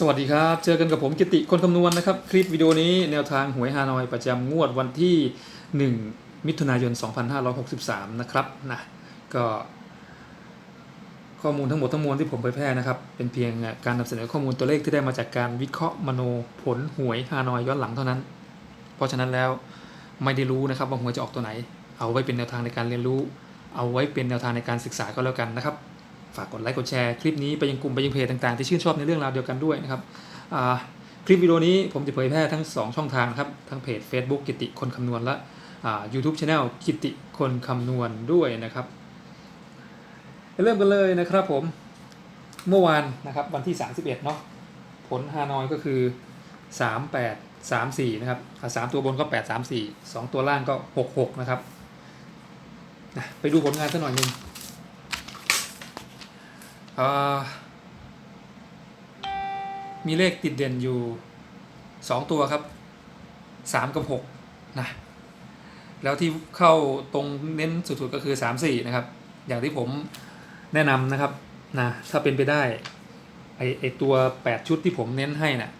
สวัสดีครับ เจอกันกับผมกิติคนคำนวณนะครับ คลิปวิดีโอนี้แนวทางหวยฮานอยประจำงวดวันที่ 1 มิถุนายน 2563 นะครับนะก็ข้อมูลทั้งหมดทั้งมวลที่ผมเผยแพร่นะครับ เป็นเพียงการนำเสนอข้อมูลตัวเลขที่ได้มาจากการวิเคราะห์มโนผลหวยฮานอยย้อนหลังเท่านั้น เพราะฉะนั้นแล้วไม่ได้รู้นะครับว่าหวยจะออกตัวไหน เอาไว้เป็นแนวทางในการเรียนรู้ เอาไว้เป็นแนวทางในการศึกษาก็แล้วกันนะครับ ฝากกดไลค์กดแชร์คลิปนี้ไปยังกลุ่มไปยังเพจต่างๆที่ชื่นชอบในเรื่องราวเดียวกันด้วยนะครับคลิปวิดีโอนี้ผมจะเผยแพร่ทั้ง 2 ช่องทางครับทั้งเพจ Facebook กิติคนคำนวณและอ่า YouTube Channel กิติคนคำนวณด้วยนะครับเริ่มกันเลยนะครับผมเมื่อวานนะครับวันที่ 31เนาะผลฮานอยก็คือ 38 34นะครับสามตัวบนก็ 8 3 4 2 ตัวล่างก็ 66 นะครับ ไปดูผลงานสักหน่อยหนึงเอ่อ มีเลขติดเด่นอยู่สองตัวครับสามกับหกนะแล้วที่เข้าตรงเน้นสุดๆก็คือสามสี่นะครับ อย่างที่ผมแนะนำนะครับนะถ้าเป็นไปได้ไอไอตัวแปดชุดที่ผมเน้นให้นะ่ะ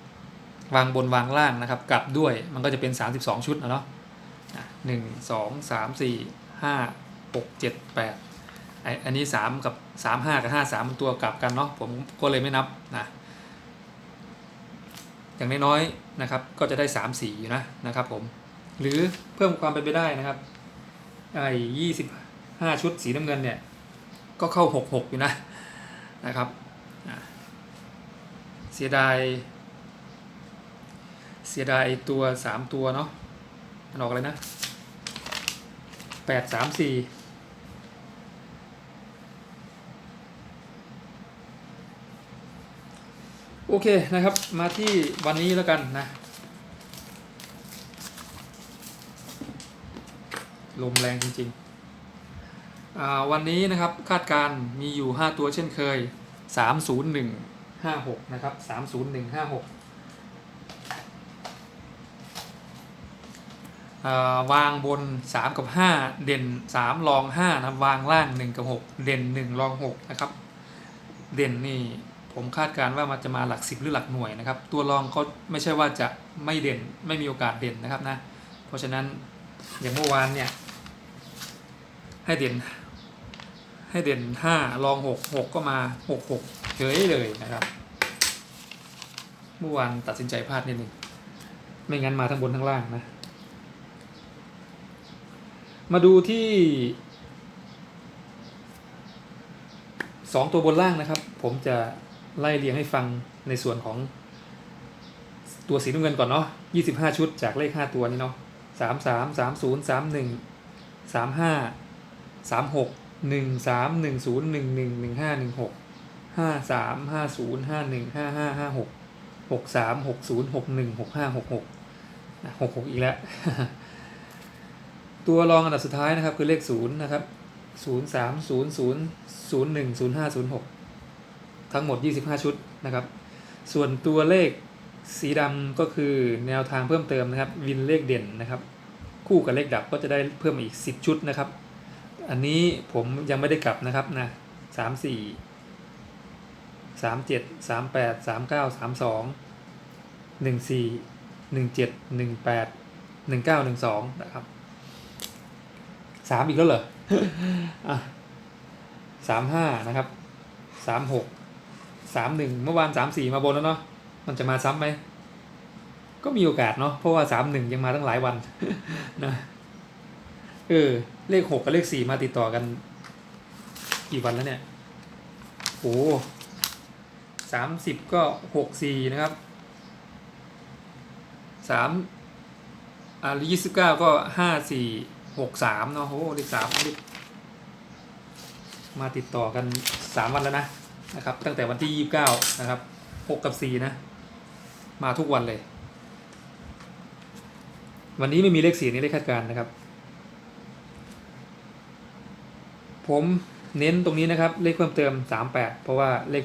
วางบนวางล่างนะครับ กลับด้วยมันก็จะเป็นสามสิบสองชุดนะเนาะหนึ่งสองสามสี่ห้าหกเจ็ดแปด ออันนี้ 3 กับ 3 5 กับ 5 3มันตัวกลับกันเนาะผมก็เลยไม่นับนะอย่างน้อยๆนะครับก็จะได้ 3 4 อยู่นะนะครับผมหรือเพิ่มความเป็นไปได้นะครับไอ้ยี่สิบห้าชุดสีน้ำเงินเนี่ยก็เข้า 6 6 อยู่นะนะครับเสียดายเสียดายตัว 3 ตัวเนาะมันออกอะไรนะ 8 3 4 โอเคนะครับ มาที่วันนี้แล้วกันนะ ลมแรงจริงๆ วันนี้นะครับคาดการมีอยู่ 5 ตัวเช่นเคย 30156 นะครับ 30156อ่าวางบน 3 กับ 5 เด่น 3 รอง5นะวางล่าง 1 กับ 6 เด่น 1 รอง 6 นะครับ เด่นนี่ ผมคาดการณ์ว่ามันจะมาหลักสิบหรือหลักหน่วยนะครับ ตัวรองเขาไม่ใช่ว่าจะไม่เด่นไม่มีโอกาสเด่นนะครับนะ เพราะฉะนั้นอย่างเมื่อวานเนี่ยให้เด่น ให้เด่นห้ารองหกหกก็มาหกหกเฉยเลยนะครับ เมื่อวานตัดสินใจพลาดนิดนึงไม่งั้นมาทั้งบนทั้งล่างนะ มาดูที่สองตัวบนล่างนะครับ ผมจะ ไล่เรียงให้ฟังในส่วนของตัวสีน้ำเงินก่อนเนาะ25ชุดจากเลข5ตัวนี้เนาะ33 30 31 35 36 13 10 11 15 16 53 50 51 55 56 63 60 61 65 66อะ66อีกแล้ว ตัวรองอันดับสุดท้ายนะครับคือเลข0นะครับ0 3 0 0 0 1 0 5 0 6 ทั้งหมด 25 ชุดนะครับ ส่วนตัวเลขสีดำก็คือแนวทางเพิ่มเติมนะครับ วินเลขเด่นนะครับ คู่กับเลขดับก็จะได้เพิ่มอีก 10 ชุดนะครับ อันนี้ผมยังไม่ได้กลับนะครับนะสามสี่สามเจ็ดสามแปดสามเก้าสามสองหนึ่งสี่หนึ่งเจ็ดหนึ่งแปดหนึ่งเก้าหนึ่งสองนะครับสามอีกแล้วเหรออะสามห้านะครับสามหก สามหนึ่งเมื่อวานสามสี่มาบนแล้วเนาะมันจะมาซ้ำไหมก็มีโอกาสเนาะเพราะว่าสามหนึ่งยังมาตั้งหลายวันนะเออเลขหกกับเลขสี่มาติดต่อกัน กี่วันแล้วเนี่ยโอ้สามสิบก็หกสี่นะครับสามอ่ายี่สิบเก้าก็ห้าสี่หกสามเนาะโอ้เลขสามเลขมาติดต่อกันสามวันแล้วนะ นะครับ ตั้งแต่วันที่ยี่สิบเก้านะครับหกกับสี่นะ มาทุกวันเลย วันนี้ไม่มีเลขสี่นี่เลขคาดการนะครับ ผมเน้นตรงนี้นะครับ เลขเพิ่มเติม 38 เพราะว่าเลข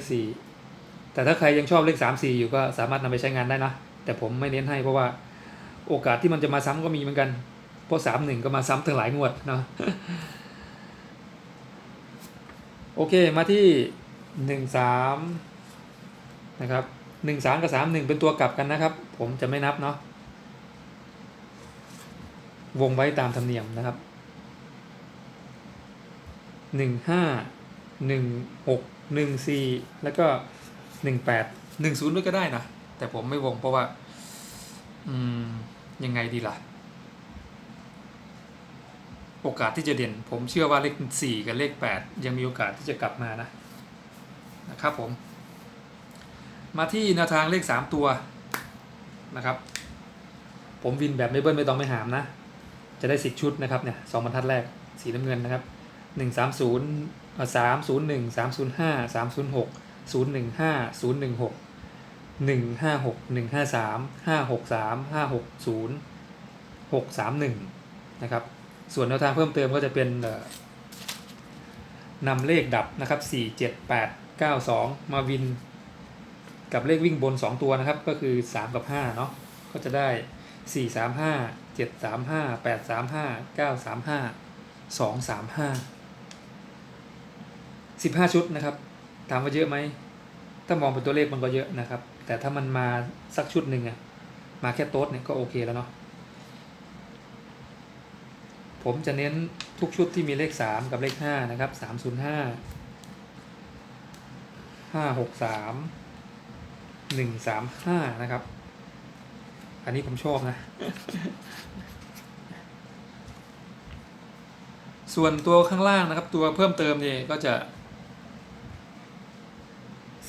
4 แต่ถ้าใครยังชอบเลข 3 4 อยู่ก็สามารถนำไปใช้งานได้นะ แต่ผมไม่เน้นให้เพราะว่าโอกาสที่มันจะมาซ้ำก็มีเหมือนกัน เพราะ3 1ก็มาซ้ำถึงหลายงวดเนาะโอเค มาที่ 1 3นะครับหนึ่งสามกับสามหนึ่งเป็นตัวกลับกันนะครับ ผมจะไม่นับเนาะวงไว้ตามธรรมเนียมนะครับหนึ่งห้าหนึ่งหกหนึ่งสี่แล้วก็หนึ่งแปดหนึ่งศูนย์ด้วยก็ได้นะ แต่ผมไม่วงเพราะว่า อืม ยังไงดีล่ะ โอกาสที่จะเด่น ผมเชื่อว่าเลขสี่กับเลขแปดยังมีโอกาสที่จะกลับมานะ นะครับผม มาที่แนวทางเลขสามตัวนะครับ ผมวินแบบไม่เบิ้ลไม่ต้องไม่หามนะ จะได้สิบชุดนะครับเนี่ยสองบรรทัดแรกสีน้ำเงินนะครับหนึ่งสามศูนย์สามศูนย์หนึ่งสามศูนย์ห้าสามศูนย์หกศูนย์หนึ่งห้าศูนย์หนึ่งหกหนึ่งห้าหกหนึ่งห้าสามห้าหกสามห้าหกศูนย์หกสามหนึ่งนะครับส่วนแนวทางเพิ่มเติมก็จะเป็น นำเลขดับนะครับสี่เจ็ดแปดเก้าสองมาวิน กับเลขวิ่งบน 2 ตัวนะครับ ก็คือ 3 กับ 5 เนาะก็จะได้ 4 3 5 7 3 5 8 3 5 9 3 5 2 3 5 15 ชุดนะครับถามว่าเยอะไหม ถ้ามองเป็นตัวเลขมันก็เยอะนะครับ แต่ถ้ามันมาสักชุดหนึ่งอะมาแค่โต๊ดเนี่ยก็โอเคแล้วเนาะ ผมจะเน้นทุกชุดที่มีเลข 3 กับเลข 5 นะครับ 305 563หนึ่งสามห้านะครับ อันนี้ผมชอบนะ ส่วนตัวข้างล่างนะครับ ตัวเพิ่มเติมเนี่ยก็จะ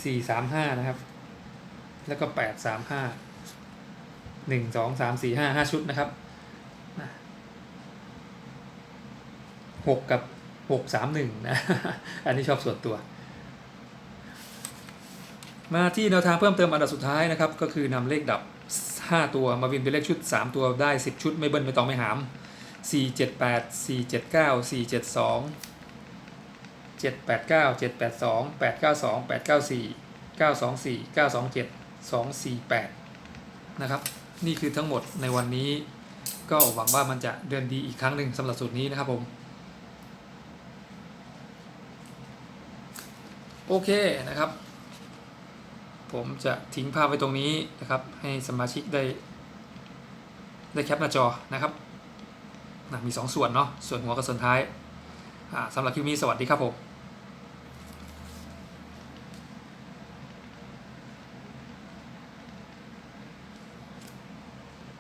สี่สามห้านะครับ แล้วก็แปดสามห้าหนึ่งสองสามสี่ห้าห้าชุดนะครับ หกกับหกสามหนึ่งนะ อันนี้ชอบส่วนตัว มาที่แนวทางเพิ่มเติมอันดับสุดท้ายนะครับ ก็คือนำเลขดับ 5 ตัวมาวินเป็นเลขชุด 3 ตัวได้ 10 ชุดไม่เบิ้ลไม่ต้องไม่หาม 4 7 8 4 7 9 4 7 2 7 8 9 7 8 2 8 9 2 8 9 4 9 2 4 9 2 7 2 4 8 นะครับ นี่คือทั้งหมดในวันนี้ ก็หวังว่ามันจะเดินดีอีกครั้งหนึ่งสำหรับสูตรนี้นะครับผม โอเคนะครับ ผมจะทิ้งภาพไว้ตรงนี้นะครับ ให้สมาชิกได้ ได้แคปหน้าจอนะครับนะมี 2 ส่วนเนาะส่วนหัวกับส่วนท้ายสำหรับคลิปนี้สวัสดีครับผม